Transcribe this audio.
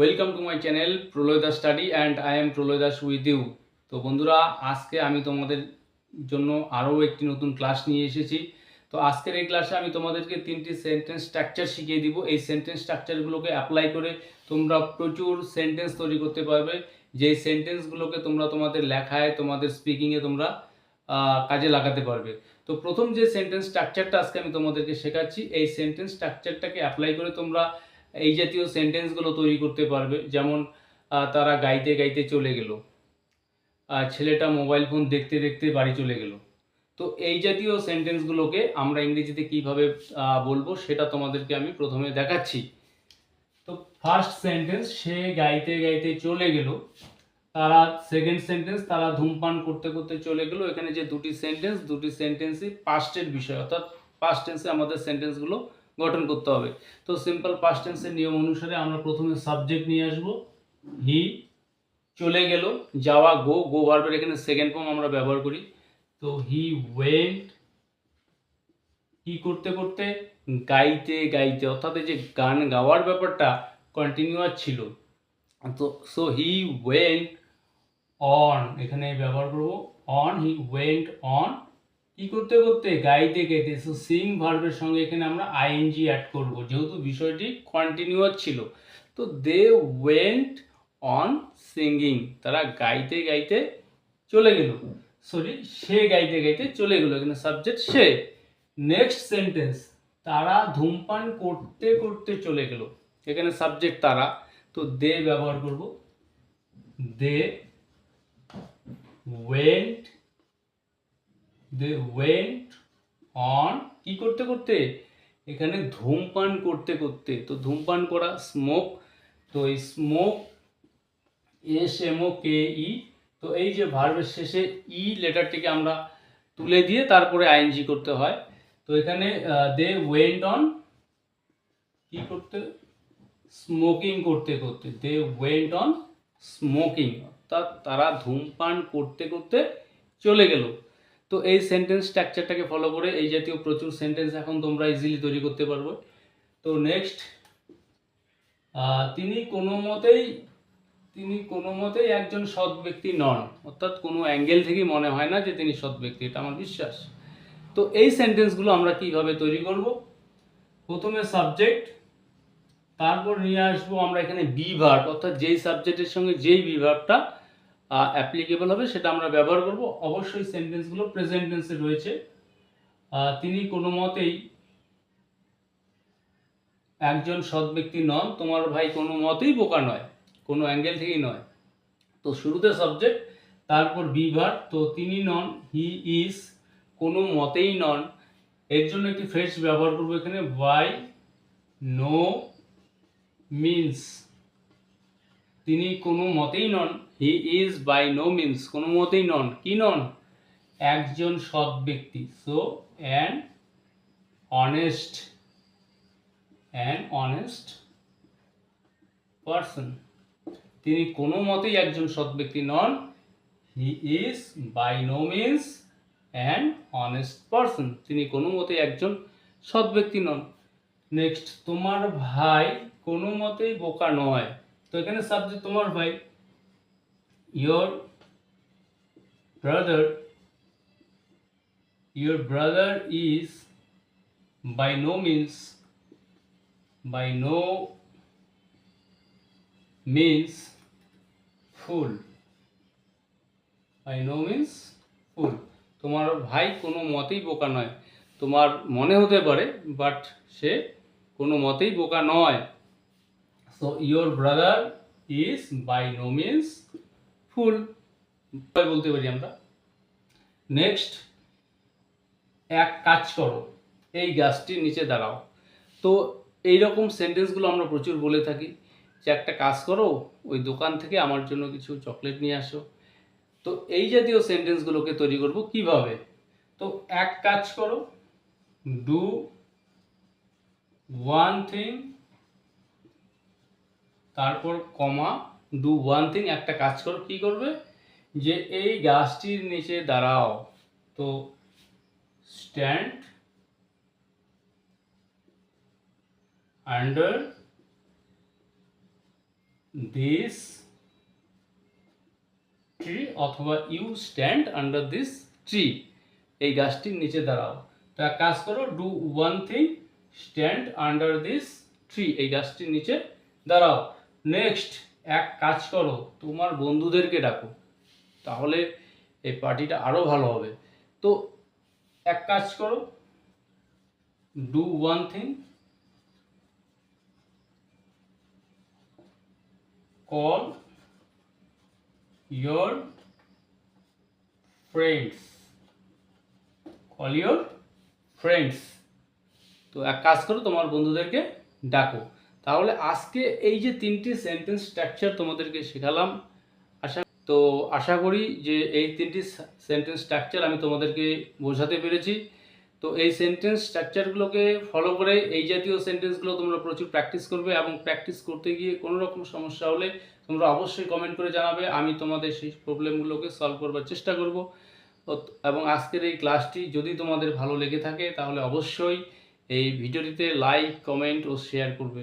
Welcome to my channel Prolay Das study and I'm Prolay Das with you তো বন্ধুরা, আজকে আমি তোমাদের জন্য আরও একটি নতুন ক্লাস নিয়ে এসেছি। তো আজকের এই ক্লাসে আমি তোমাদেরকে তিনটি সেন্টেন্স স্ট্রাকচার শিখিয়ে দিব। এই সেন্টেন্স স্ট্রাকচারগুলোকে অ্যাপ্লাই করে তোমরা প্রচুর সেন্টেন্স তৈরি করতে পারবে। যেই সেন্টেন্সগুলোকে তোমরা তোমাদের লেখায়, তোমাদের স্পিকিংয়ে তোমরা কাজে লাগাতে পারবে। তো প্রথম যে সেন্টেন্স স্ট্রাকচারটা আজকে আমি তোমাদেরকে শেখাচ্ছি, এই সেন্টেন্স স্ট্রাকচারটাকে অ্যাপ্লাই করে তোমরা এই জাতীয় সেন্টেন্সগুলো তৈরি করতে পারবে। যেমন তারা গাইতে গাইতে চলে গেল। ছেলেটা মোবাইল ফোন দেখতে দেখতে বাড়ি চলে গেল। তো এই জাতীয় সেন্টেন্সগুলোকে আমরা ইংরেজিতে কীভাবে বলব সেটা তোমাদেরকে আমি প্রথমে দেখাচ্ছি। তো ফার্স্ট সেন্টেন্স সে গাইতে গাইতে চলে গেল। তারা সেকেন্ড সেন্টেন্স তারা ধূমপান করতে করতে চলে গেল। এখানে যে দুটি সেন্টেন্স দুটি সেন্টেন্সই পাস্টের বিষয়। অর্থাৎ পাস্ট টেন্সে আমাদের সেন্টেন্সগুলো গঠন করতে হবে। তো সিম্পল পাস্ট টেন্সের নিয়ম অনুসারে আমরা প্রথমে সাবজেক্ট নিয়ে আসব। হি চলে গেল, যাওয়া গো গো ভার্বের এখানে সেকেন্ড ফর্ম আমরা ব্যবহার করি। তো হি ওয়েন্ট কি করতে করতে, গাইতে গাইতে, অর্থাৎ যে গান গাওয়ার ব্যাপারটা কন্টিনিউয়াস ছিল। তো সো হি ওয়েন্ট অন এখানে ব্যবহার করব অন হি ওয়েন্ট অন কি করতে করতে গাইতে গাইতে সো সিং ভার্বের সঙ্গে এখানে আমরা আইএনজি অ্যাড করব, যেহেতু বিষয়টি কন্টিনিউয়াস ছিল। তো দে ওয়েন্ট অন সিঙ্গিং তারা গাইতে গাইতে চলে গেল। সরি সে গাইতে গাইতে চলে গেল, এখানে সাবজেক্ট সে। নেক্সট সেন্টেন্স তারা ধূমপান করতে করতে চলে গেল। এখানে সাবজেক্ট তারা, তো দে ব্যবহার করব। They went they went on কি করতে করতে? এখানে ধূমপান করতে করতে। তো ধূমপান করা স্মোক তো এই smoke S M O K E তো এই যে ভার্বের শেষে ই লেটারটিকে আমরা তুলে দিয়ে তারপরে আইএনজি করতে হয়। তো এখানে দে ওয়েন্ট অন কি করতে? স্মোকিং করতে করতে। দে ওয়েন্ট অন স্মোকিং অর্থাৎ তারা ধূমপান করতে করতে চলে গেল। তো এই সেন্টেন্স স্ট্রাকচারটাকে ফলো করে এই জাতীয় প্রচুর সেন্টেন্স এখন তোমরা ইজিলি তৈরি করতে পারবে। তো নেক্সট তিনি কোনো মতেই, তিনি কোনো মতেই একজন সৎ ব্যক্তি নন। অর্থাৎ কোনো অ্যাঙ্গেল থেকেই মনে হয় না যে তিনি সৎ ব্যক্তি, এটা আমার বিশ্বাস। তো এই সেন্টেন্সগুলো আমরা কীভাবে তৈরি করব? প্রথমে সাবজেক্ট তারপর নিয়ে আসব আমরা এখানে বি অর্থাৎ যেই সাবজেক্টের সঙ্গে যেই বি ভার্বটা অ্যাপ্লিকেবল হবে, সেটা আমরা ব্যবহার করব। অবশ্যই সেন্টেন্সগুলো প্রেজেন্ট টেন্সে রয়েছে তিনি কোনো মতেই একজন সৎ ব্যক্তি নন, তোমার ভাই কোনো মতেই বোকা নয়, কোনো অ্যাঙ্গেল থেকেই নয়। তো শুরুতে সাবজেক্ট তারপর বি ভার্ব তো তিনি নন হি ইজ কোনো মতেই নন। এর জন্য একটি ফ্রেজ ব্যবহার করব এখানে বাই নো মিন্স তিনি কোনো মতেই নন he is by no means কোনো মতেই নন। কি নন? একজন সৎ ব্যক্তি। So an honest an honest person তিনি কোনো মতেই একজন সৎ ব্যক্তি নন। He is by no means an honest person তিনি কোনো মতেই একজন সৎ ব্যক্তি নন। নেক্সট তোমার ভাই কোনো মতেই বোকা নয়। তো এখানে সাবজেক্ট তোমার ভাই। Your brother your brother is by no means by no means fool by no means fool তোমার ভাই কোনো মতেই বোকা নয়। তোমার মনে হতে পারে বাট সে কোনো মতেই বোকা নয়। So your brother is by no means fool বলতে পারি আমরা। নেক্সট এক কাজ করো। এই গাছটির নিচে দাঁড়াও। তো এই রকম সেন্টেন্সগুলো আমরা প্রচুর বলে থাকি। যে একটা কাজ করো, ওই দোকান থেকে আমার জন্য কিছু চকলেট নিয়ে আসো। তো এই জাতীয় সেন্টেন্সগুলোকে তৈরি করব কীভাবে? তো এক কাজ করো ডু ওয়ান থিং তারপর কমা ডু ওয়ান থিং একটা কাজ করো, কি করবে? যে এই গাছটির নিচে দাঁড়াও। তো স্ট্যান্ড আন্ডার দিস ট্রি অথবা you stand under this tree এই গাছটির নিচে দাঁড়াও। এক কাজ করো do one thing stand under this tree এই গাছটির নিচে দাঁড়াও। নেক্সট এক কাজ করো, তোমার বন্ধুদেরকে ডাকো। তাহলে এই পার্টিটা আরও ভালো হবে। তো এক কাজ করো do one thing call your friends call your friends তো এক কাজ করো, তোমার বন্ধুদেরকে ডাকো। তাহলে আজকে এই যে তিনটি সেন্টেন্স স্ট্রাকচার তোমাদেরকে শেখালাম, আশা তো আশা করি যে এই তিনটি সেন্টেন্স স্ট্রাকচার আমি তোমাদেরকে বোঝাতে পেরেছি। তো এই সেন্টেন্স স্ট্রাকচারগুলোকে ফলো করে এই জাতীয় সেন্টেন্সগুলো তোমরা প্রচুর প্র্যাকটিস করবে এবং প্র্যাকটিস করতে গিয়ে কোনো রকম সমস্যা হলে তোমরা অবশ্যই কমেন্ট করে জানাবে। আমি তোমাদের সেই প্রবলেমগুলোকে সলভ করবার চেষ্টা করব। এবং আজকের এই ক্লাসটি যদি তোমাদের ভালো লেগে থাকে তাহলে অবশ্যই এই ভিডিওটিতে লাইক কমেন্ট ও শেয়ার করবে।